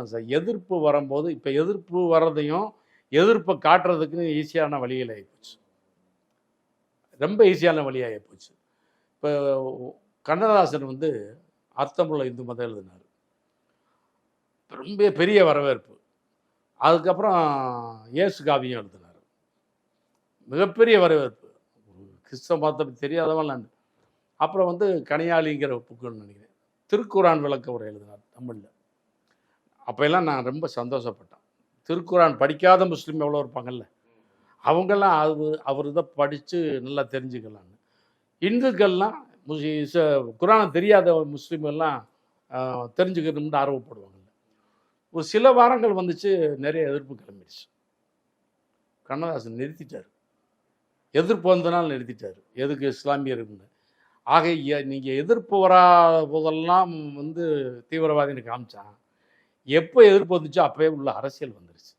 காரணம் சார் எதிர்ப்பு வரும்போது இப்போ எதிர்ப்பு வர்றதையும் எதிர்ப்பை காட்டுறதுக்குன்னு ஈஸியான வழிகள் ஆகிப்போச்சு ரொம்ப ஈஸியான வழியாகி போச்சு. இப்போ கண்ணதாசன் வந்து அர்த்தமுள்ள இந்து மதம் எழுதினார். ரொம்ப பெரிய வரவேற்பு. அதுக்கப்புறம் இயேசு காவியம் எழுதினார். மிகப்பெரிய வரவேற்பு. கிறிஸ்தவ மதத்தை தெரியாதவன் நான். அப்புறம் வந்து கனியாளிங்கிற புக்குன்னு நினைக்கிறேன். திருக்குரான் விளக்க உரை எழுதினார் தமிழில். அப்போல்லாம் நான் ரொம்ப சந்தோஷப்பட்டேன். திருக்குரான் படிக்காத முஸ்லீம் எவ்வளோ இருப்பாங்கல்ல? அவங்கெல்லாம் அது அவர் இதை படித்து நல்லா தெரிஞ்சுக்கலான்னு இந்துக்கள்லாம் முஸ்லி குரானை தெரியாத முஸ்லீம்கள்லாம் தெரிஞ்சுக்கணும்னு ஆர்வப்படுவாங்கல்ல. ஒரு சில வாரங்கள் வந்துச்சு நிறைய எதிர்ப்பு கிளம்பிடுச்சு. கண்ணதாசன் நிறுத்திட்டார். எதிர்ப்பு வந்தனால் நிறுத்திட்டார். எதுக்கு இஸ்லாமியருக்குன்னு ஆக நீங்கள் எதிர்ப்பு வரா போதெல்லாம் வந்து தீவிரவாதின்னு காமிச்சான். எப்போ எதிர்ப்பு வந்துச்சோ அப்போயே உள்ள அரசியல் வந்துருச்சு.